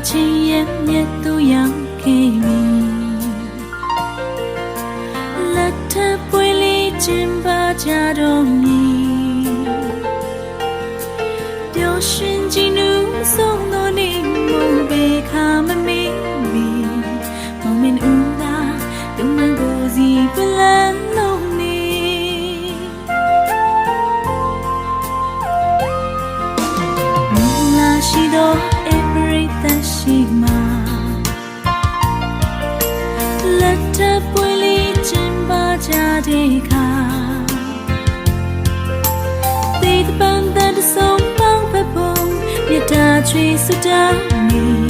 千言万都要给你，拉他怀里金抱加中你，有瞬间。追溯着你，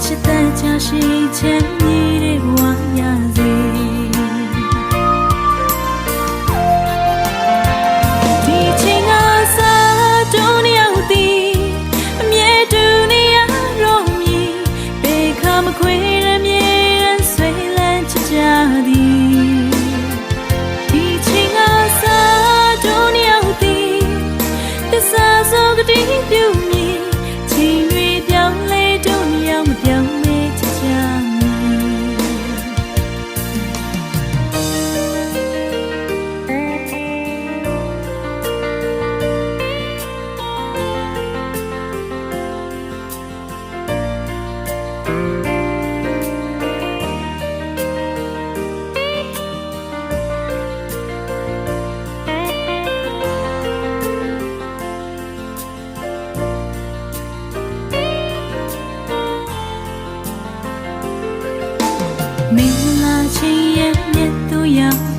期待加息前你的往样子。你情啊，撒多尼奥蒂，灭度尼亚罗米，被卡么亏人灭人虽然只家的。စားစောကတိပြုမည် င်တွေပြောင်းလဲတို့မြောင်မပြောင်း 要。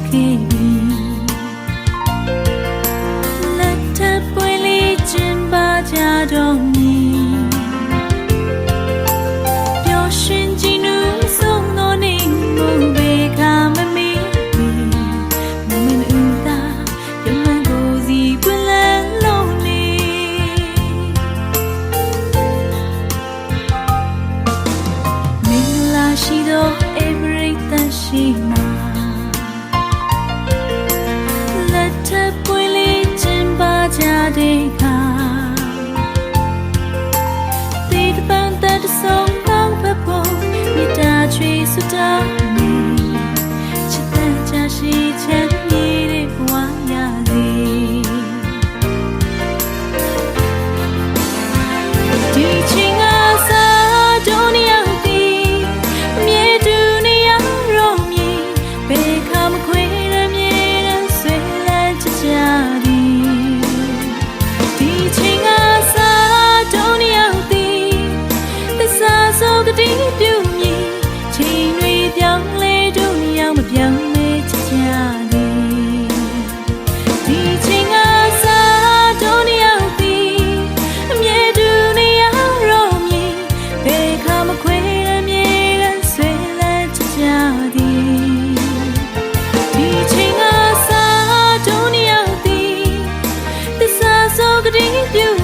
You.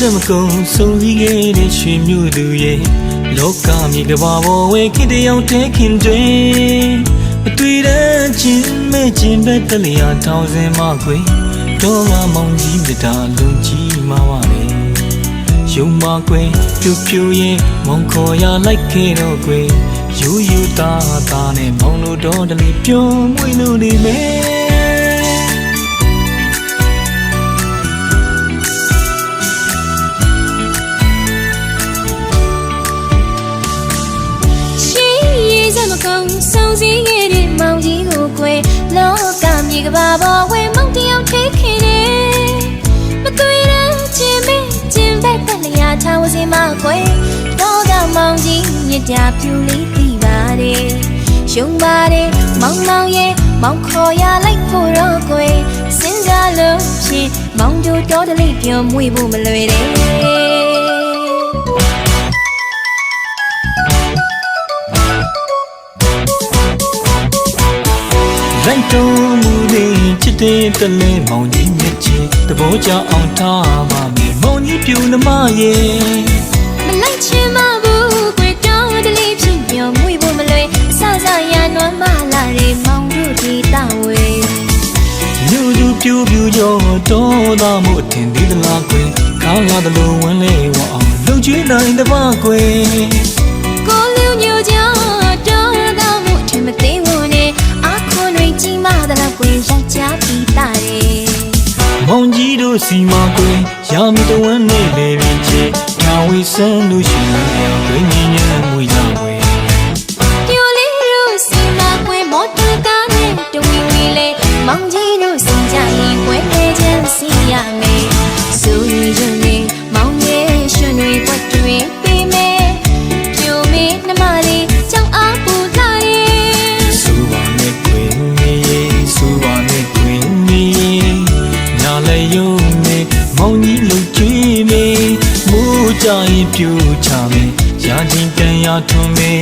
စမကုန်ဆုံးစည်းခဲ့တဲ့ရွှေမြို့သူရဲ့လောကမြေကဘာပေါ်ဝဲခင်တယောက်တည်းခင်တွင်အတွေ့တန်းချင်းမဲ့ချင်းပဲတလျာထောင်စင်မခွေတော့ငါမောင်ကြီးမြတာလွန်ကြီးမှာပါလေရုံမခွေပြူပြူရင်မောင်ခေါ်ရလိုက်ခဲ့တော့ခွေယူယူသားသားနဲ့မောင်တို့တော်တလီပြုံးမွေလို့နေမယ် ကဘာပေါ်ဝဲမောင်တယောက်ထိခင်တယ်မသွေးရချင်းမင်းချင်းဘက်ပလျာထားဝစင်မကွယ်တော့ကမောင်ကြီးမြစ်တာဖြူလေးပြီးပါတယ်ရှုံပါတယ်မောင်မောင်ရဲ့မောင်ခေါ်ရလိုက်ဖို့တော့ကွယ်စဉ်းစားလို့ဖြင့်မောင်တို့တော်တလေးပြောမွေဖို့မလွယ်တယ်လိုက် တော်မူတဲ့ချစ်တဲ့တလဲမောင်ကြီးမြစ်ချေတဘောကြအောင်ထားပါမယ်မောင်ကြီးပြူနှမရဲ့မလိုက်ချင်မဘူးကွယ်တောင်းတလေးဖြစ်ညော်မွေဖို့မလွယ်အဆဆရနွမ်းမလာတဲ့မောင်တို့ဒီတောင်းဝဲလူလူပြူပြူကြောတော်သားမှုအထင်သေးသလားကွယ်ကောင်းလာသလိုဝန်းလေဝအောင်လုံကျွေးနိုင်တပါကွယ် လောက်ကွယ်ရိုက်ချပြီးတာတယ်မောင်ကြီးတို့စီမကွယ်ရာမီတဝန်းနဲ့လေရင်ချေထာဝီဆန်းလို့ရှိရင်ဝိညာဉ်ညံမွေကြကွယ်ပြိုလေးတို့စီမကွယ်မော်တူကားနဲ့တဝီဝီလေးမောင်ကြီးတို့စီကြရင်ကွယ်နေချင်စီရ ရထွန်မေ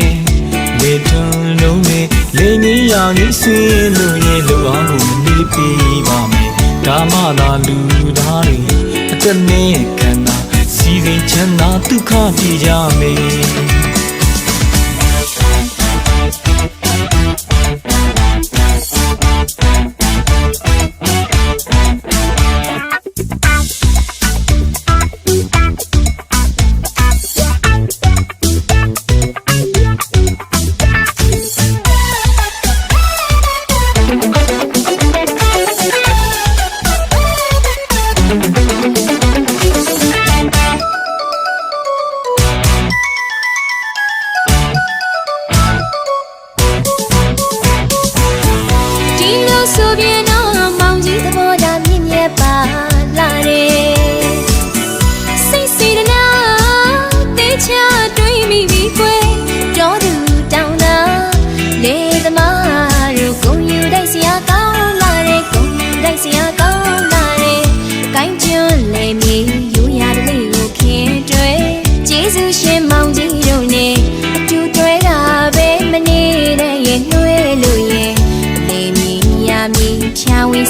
ဝေထွန်လုံးမေလေနေရကြီးစင်းလို့ရဲ့လူအောင်ကိုမနေပြီးပါမယ်ဒါမှသာလူသားတွေအသက်နဲ့ခန္ဓာစီစဉ်ချမ်းသာဒုက္ခပြကြမေဒီ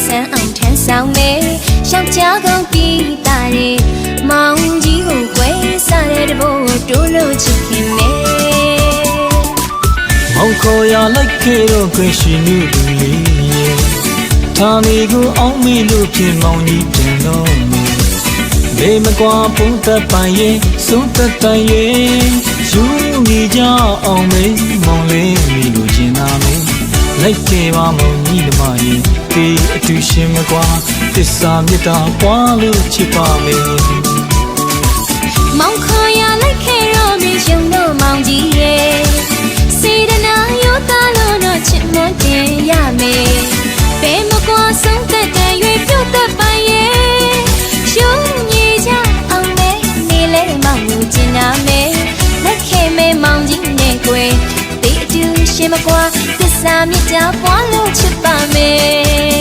ဆန်းအောင်ထမ်းဆောင်မယ်ရှောက်ကြကုန်ပြီးတာတဲ့မောင်ကြီးကိုကွယ်စားတဲ့တဘောကိုတိုးလို့ချစ်ခင်မယ်မောင်ခေါ်ရလိုက်ခဲ့တော့ခွင့်ရှိမှုလူလေးရဲ့သာမီကိုအောင်မေလို့ပြင်မောင်ကြီးတင်တော့မေလေမကွာပုံသက်ပိုင်ရဲ့စိုးသက်တိုင်ရဲ့ယူနေကြအောင်မေမောင်လေးမီလို့ကျင်နာမေ လိုက်ခဲ့ပါမောင်ကြီးဓမ္မရဲ့ဒီအတူရှင်မကွာသစ္စာမြတ်တာပွားလို့ချစ်ပါမေမောင်ခေါ်ရလိုက်ခဲ့တော့မြေရှုံတော့မောင်ကြီးရဲ့စေတနာရောသားလို့တော့ချစ်မွန်းတင်ရမယ်ဘယ်မကွာဆုံးသက်တဲ့ရွေပြုတ်သက်ပိုင်ရဲ့ရှုံးညီကြအောင်မဲနေလဲမောင်ကိုကျင်နာမယ်လက်ခဲမဲမောင်ကြီးနဲ့ကွယ်ဒီအတူရှင်မကွာသ စ္စာမြတ်တာပွားလို့ချစ်ပါမယ်